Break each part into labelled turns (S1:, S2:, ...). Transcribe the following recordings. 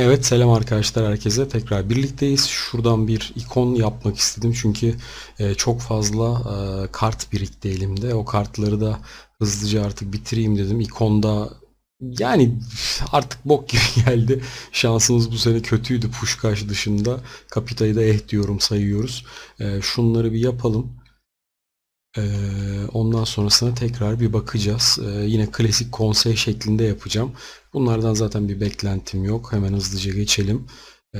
S1: Evet selam arkadaşlar herkese tekrar birlikteyiz. Şuradan bir ikon yapmak istedim çünkü e, çok fazla e, kart birikti elimde. O kartları da hızlıca artık bitireyim dedim. İkonda yani artık bok gibi geldi. Şansımız bu sene kötüydü Puşkaş dışında. Kapita'yı da eh diyorum sayıyoruz. E, şunları bir yapalım. Ee, ondan sonrasına tekrar bir bakacağız. Ee, yine klasik konsey şeklinde yapacağım. Bunlardan zaten bir beklentim yok. Hemen hızlıca geçelim. Ee,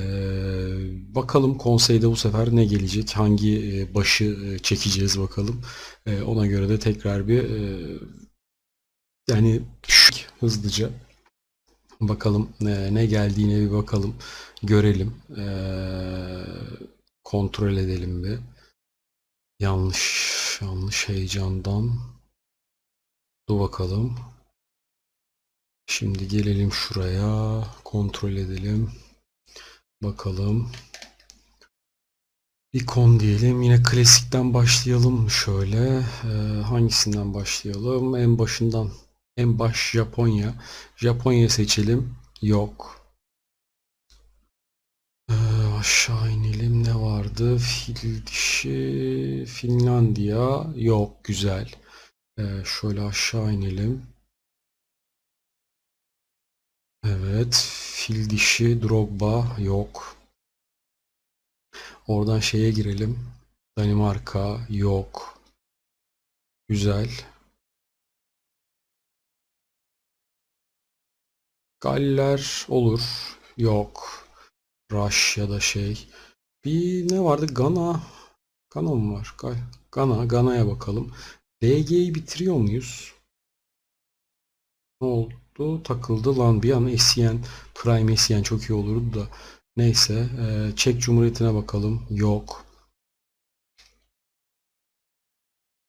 S1: bakalım konseyde bu sefer ne gelecek? Hangi e, başı e, çekeceğiz bakalım. Ona göre de tekrar bir e, yani şık, hızlıca bakalım e, ne geldiğine bir bakalım. Görelim. Kontrol edelim bir. Yanlış, yanlış heyecandan. Dur bakalım. Şimdi gelelim şuraya. Kontrol edelim. Bakalım. İkon diyelim. Yine klasikten başlayalım şöyle. Ee, hangisinden başlayalım? En başından. En baş Japonya. Japonya seçelim. Yok. Ee, aşağı inelim. Ne vardı? Fil dişi Finlandiya. Yok. Güzel. Ee, şöyle aşağı inelim. Evet. Fil dişi Drogba. Yok. Oradan şeye girelim. Danimarka. Yok. Güzel. Galler olur. Yok. Rush ya da şey. Bir ne vardı? Gana. Gana mı var? Ga- Gana. Gana'ya bakalım. DG'yi bitiriyor muyuz? Ne oldu? Takıldı lan bir an Essien. Prime Essien çok iyi olurdu da. Neyse. eee, Çek Cumhuriyeti'ne bakalım. Yok.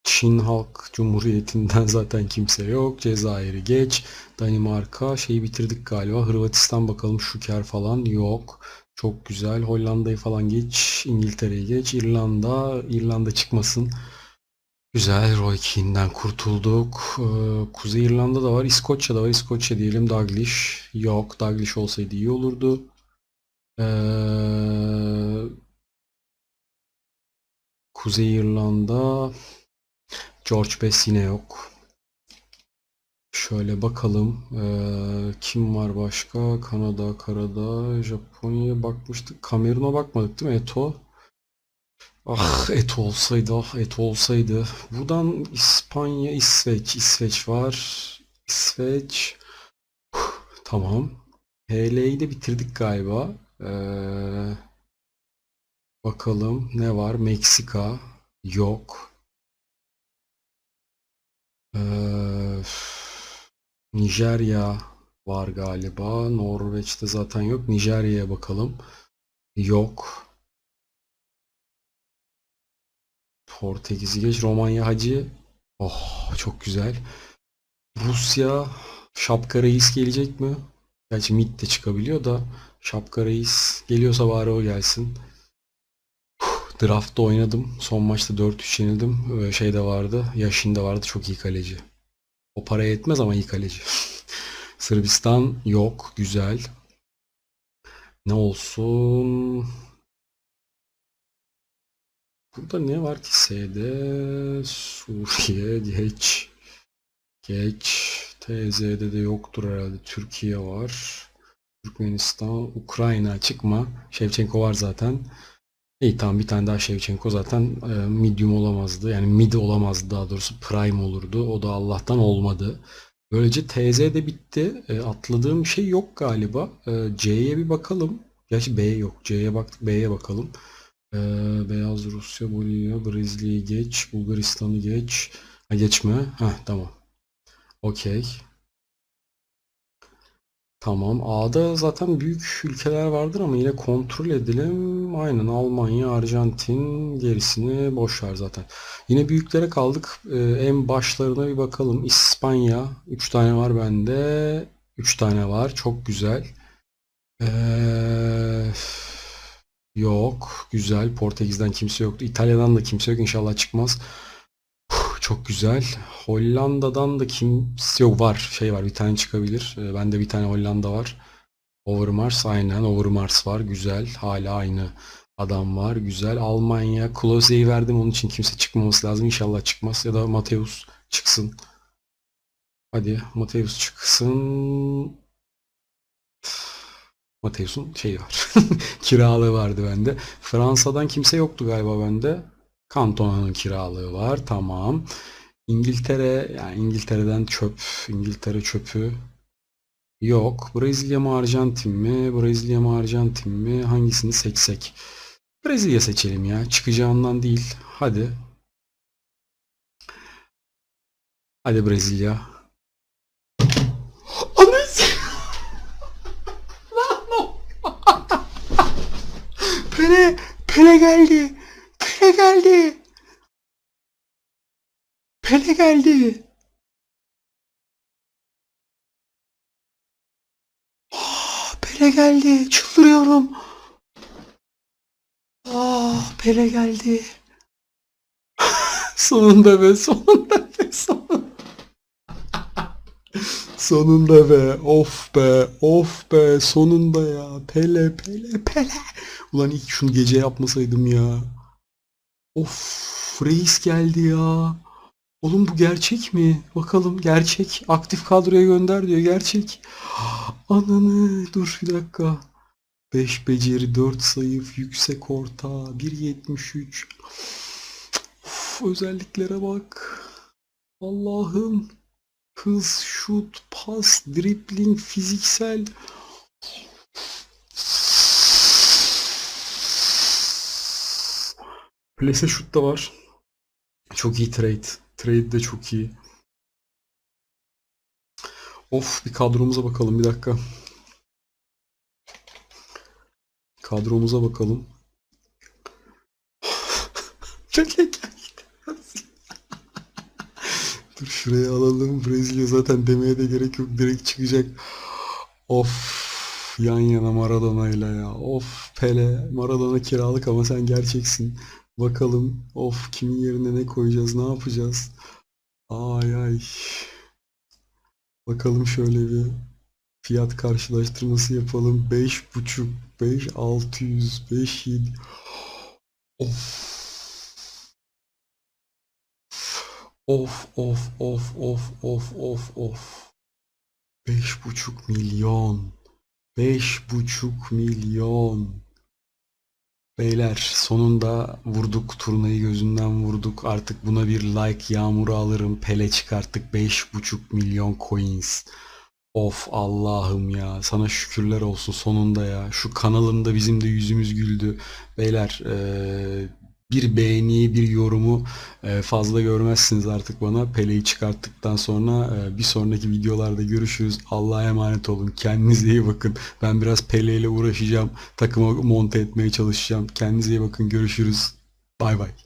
S1: Çin Halk Cumhuriyeti'nden zaten kimse yok. Cezayir'i geç. Danimarka şeyi bitirdik galiba. Hırvatistan bakalım Şuker falan yok. Çok güzel. Hollanda'yı falan geç. İngiltere'yi geç. İrlanda. İrlanda çıkmasın. Güzel. Roy Keane'den kurtulduk. Ee, Kuzey İrlanda da var. İskoçya da var. İskoçya diyelim. Dalglish. Yok. Dalglish olsaydı iyi olurdu. Ee, Kuzey İrlanda. George Best yine yok. Şöyle bakalım. Ee, kim var başka? Kanada, Kanada, Japonya'ya bakmıştık. Kamerun'a bakmadık değil mi? Eto. Ah Eto olsaydı, ah Eto olsaydı. Buradan İspanya, İsveç. İsveç var. İsveç. Huh, Tamam. HL'yi de bitirdik galiba. Ee, bakalım ne var? Meksika. Yok. Ee, Nijerya var galiba. Norveç'te zaten yok. Nijerya'ya bakalım. Yok. Portekiz'i geç. Romanya Hacı. Oh çok güzel. Rusya Şapka Reis gelecek mi? Gerçi mid de çıkabiliyor da Şapka Reis geliyorsa bari o gelsin. Draft'ta oynadım. Son maçta 4-3 yenildim. Ee, Şey de vardı. Yaşin de vardı. Çok iyi kaleci. O paraya yetmez ama iyi kaleci. Sırbistan yok. Güzel. Ne olsun? Burada ne var ki S'de? Suriye geç. Geç. TZ'de de yoktur herhalde. Türkiye var. Türkmenistan, Ukrayna çıkma. Şevçenko var zaten. İyi tamam bir tane daha Şevçenko zaten e, medium olamazdı. Yani mid olamazdı daha doğrusu prime olurdu. O da Allah'tan olmadı. Böylece TZ de bitti. E, atladığım şey yok galiba. E, C'ye bir bakalım. Gerçi B yok. C'ye baktık. B'ye bakalım. E, Beyaz Rusya, Bolivya, Brezilya'yı geç. Bulgaristan'ı geç. Ha geçme. Ha tamam. Okey. Tamam. A'da zaten büyük ülkeler vardır ama yine kontrol edelim. Aynen Almanya, Arjantin gerisini boş ver zaten. Yine büyüklere kaldık. Ee, en başlarına bir bakalım. İspanya 3 tane var bende. 3 tane var. Çok güzel. Ee, yok. Güzel. Portekiz'den kimse yoktu. İtalya'dan da kimse yok. İnşallah çıkmaz. Çok güzel. Hollanda'dan da kimse yok var. Şey var bir tane çıkabilir. Ee, Bende bir tane Hollanda var. Overmars aynen. Overmars var güzel. Hala aynı adam var güzel. Almanya Klose'yi verdim. Onun için kimse çıkmaması lazım. İnşallah çıkmaz. Ya da Mateus çıksın. Hadi Mateus çıksın. Mateus'un şeyi var. Kiralığı vardı bende. Fransa'dan kimse yoktu galiba bende Cantona'nın kiralığı var tamam İngiltere yani İngiltere'den çöp İngiltere çöpü Yok. Brezilya mı Arjantin mi? Brezilya mı Arjantin mi? Hangisini seçsek? Brezilya seçelim ya. Çıkacağından değil. Hadi. Hadi Brezilya. Pele! Pele geldi! Pele geldi! Pele geldi! Ah, Pele geldi. Çıldırıyorum. Ah, Pele geldi. Sonunda be, sonunda be, sonunda. Sonunda be, of be, of be, sonunda ya. Pele, Pele, Pele. Ulan ilk şunu gece yapmasaydım ya. Of, reis geldi ya. Oğlum bu gerçek mi? Bakalım gerçek. Aktif kadroya gönder diyor. Gerçek. Ananı dur bir dakika. 5 beceri 4 zayıf yüksek orta 1.73 Uf, özelliklere bak. Allah'ım. Hız, şut, pas, dribling, fiziksel. Plase şut da var. Çok iyi trade. Trade de çok iyi. Of bir kadromuza bakalım bir dakika. Kadromuza bakalım. Dur şuraya alalım. Brezilya zaten demeye de gerek yok. Direkt çıkacak. Of yan yana Maradona'yla ya. Of Pele. Maradona kiralık ama sen gerçeksin. Bakalım. Of kimin yerine ne koyacağız? Ne yapacağız? Ay ay. Bakalım şöyle bir fiyat karşılaştırması yapalım. 5.5, 5 600, 5 7. Of. Of of of of of of of. 5.5 milyon. 5.5 milyon. Beyler sonunda vurduk turnayı gözünden vurduk. Artık buna bir like yağmuru alırım. Pele çıkarttık 5.5 milyon coins. Of Allah'ım ya. Sana şükürler olsun sonunda ya. Şu kanalımda bizim de yüzümüz güldü. Beyler eee, bir beğeniyi bir yorumu eee, fazla görmezsiniz artık bana. Pele'yi çıkarttıktan sonra eee, bir sonraki videolarda görüşürüz. Allah'a emanet olun. Kendinize iyi bakın. Ben biraz Pele ile uğraşacağım. Takıma monte etmeye çalışacağım. Kendinize iyi bakın. Görüşürüz. Bay bay.